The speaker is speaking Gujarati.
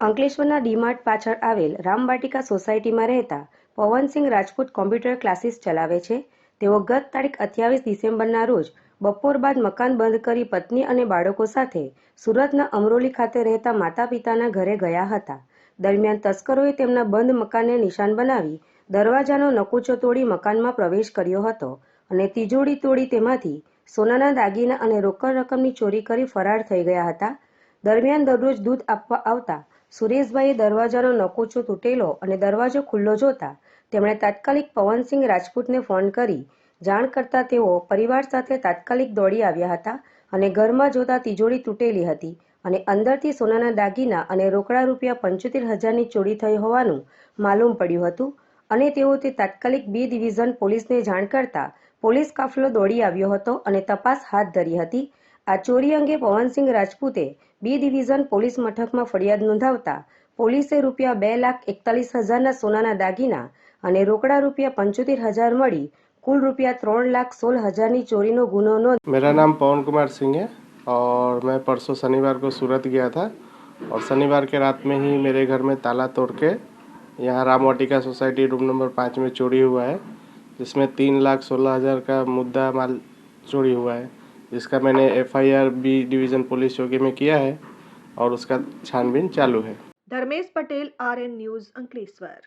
અંકલેશ્વરના ડીમાર્ટ પાછળ આવેલ રામવાટિકા સોસાયટીમાં રહેતા પવનસિંહ રાજપૂત કોમ્પ્યુટર ક્લાસીસ ચલાવે છે. તેઓ ગત તારીખ અઠ્યાવીસ ડિસેમ્બરના રોજ બપોર બાદ મકાન બંધ કરી પત્ની અને બાળકો સાથે સુરતના અમરોલી ખાતે રહેતા માતા પિતાના ઘરે ગયા હતા. દરમિયાન તસ્કરોએ તેમના બંધ મકાનને નિશાન બનાવી દરવાજાનો નકુચો તોડી મકાનમાં પ્રવેશ કર્યો હતો અને તિજોરી તોડી તેમાંથી સોનાના દાગીના અને રોકડ રકમની ચોરી કરી ફરાર થઈ ગયા હતા. દરમિયાન દરરોજ દૂધ આપવા આવતા સુરેશભાઈએ દરવાજાનો નકુચો તૂટેલો અને દરવાજો ખુલ્લો જોતા તેમણે તાત્કાલિક પવનસિંહ રાજપૂતને ફોન કરી. જાણ કરતા તેઓ પરિવાર સાથે તાત્કાલિક દોડી આવ્યા હતા અને ઘરમાં જોતા તિજોરી તૂટેલી હતી અને અંદરથી સોનાના દાગીના અને રોકડા રૂપિયા પંચોતેર હજારની ચોરી થઈ હોવાનું માલુમ પડ્યું હતું અને તેઓ તે તાત્કાલિક બી ડિવિઝન પોલીસને જાણ કરતા પોલીસ કાફલો દોડી આવ્યો હતો અને તપાસ હાથ ધરી હતી. આ ચોરી અંગે પવનસિંહ રાજપૂતે બી ડિવિઝન પોલીસ મથકમાં ફરિયાદ નોંધાવતા પોલીસે રૂપિયા બે લાખ એકતાલીસ હજારના સોનાના દાગીના અને રોકડા રૂપિયા પંચોતેર હજાર મળી કુલ રૂપિયા ત્રણ લાખ સોળ હજારની ચોરીનો ગુનો નોંધ मेरा नाम पवन कुमार सिंह है और मैं परसों शनिवार को सूरत गया था और शनिवार के रात में ही मेरे घर में ताला तोड़ के यहाँ Ram Vatika society room number पाँच में चोरी हुआ है जिसमें तीन लाख सोलह हज़ार का मुद्दा माल चोरी हुआ है जिसका मैंने F I R B division police चौकी में किया है और उसका छानबीन चालू है Dharmesh Patel R N news Ankleshwar